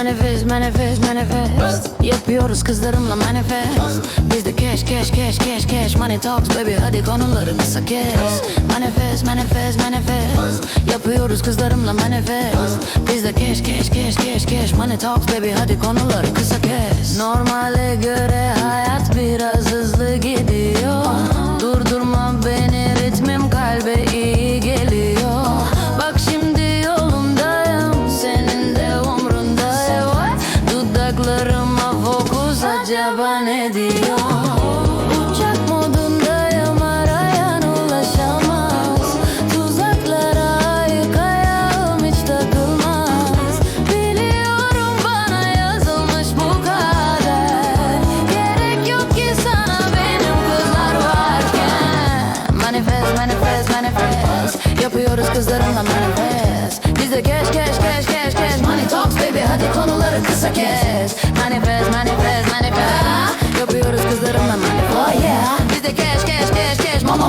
manifest manifest Yapıyoruz kızlarımla manifest. Bizde cash cash cash cash cash. Money talks baby hadi konuları kısa kes. Manifest manifest manifest. Yapıyoruz kızlarımla manifest. Bizde cash cash cash cash cash. Money talks baby hadi konuları kısa kes. Normale göre hayat biraz hızlı gidiyor benim kızlar varken. Manifest manifest manifest. Yapıyoruz kızlarımla manifest. Bizde cash cash cash cash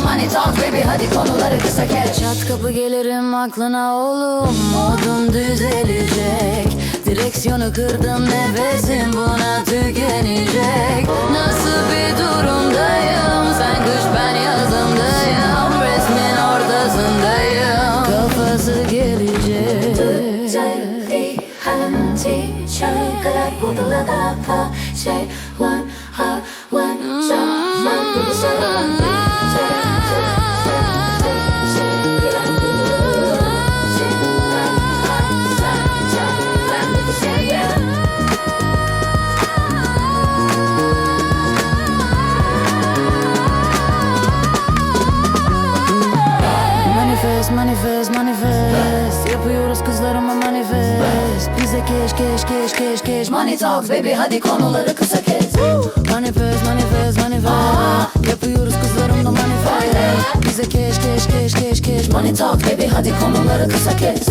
aman it out baby. Hadi konuları kısa kes Çat kapı gelirim aklına oğlum. Modum düzelecek. Direksiyonu kırdım nefesim buna tükenecek. Nasıl bir durumdayım? Sen kış ben yazımdayım Resmin ortasındayım. Kafası gelecek. Tutay, hanti, çay, kalak, budula, kapa, şey, one Manifest, manifest, manifest. Yapıyoruz kızlarıma manifest. Bize keş, keş, keş, keş, keş. Money talks baby hadi konuları kısa kes. Manifest, manifest, manifest. Yapıyoruz kızlarımla manifest. Bize keş, keş, keş, keş, keş. Money talks baby hadi konuları kısa kes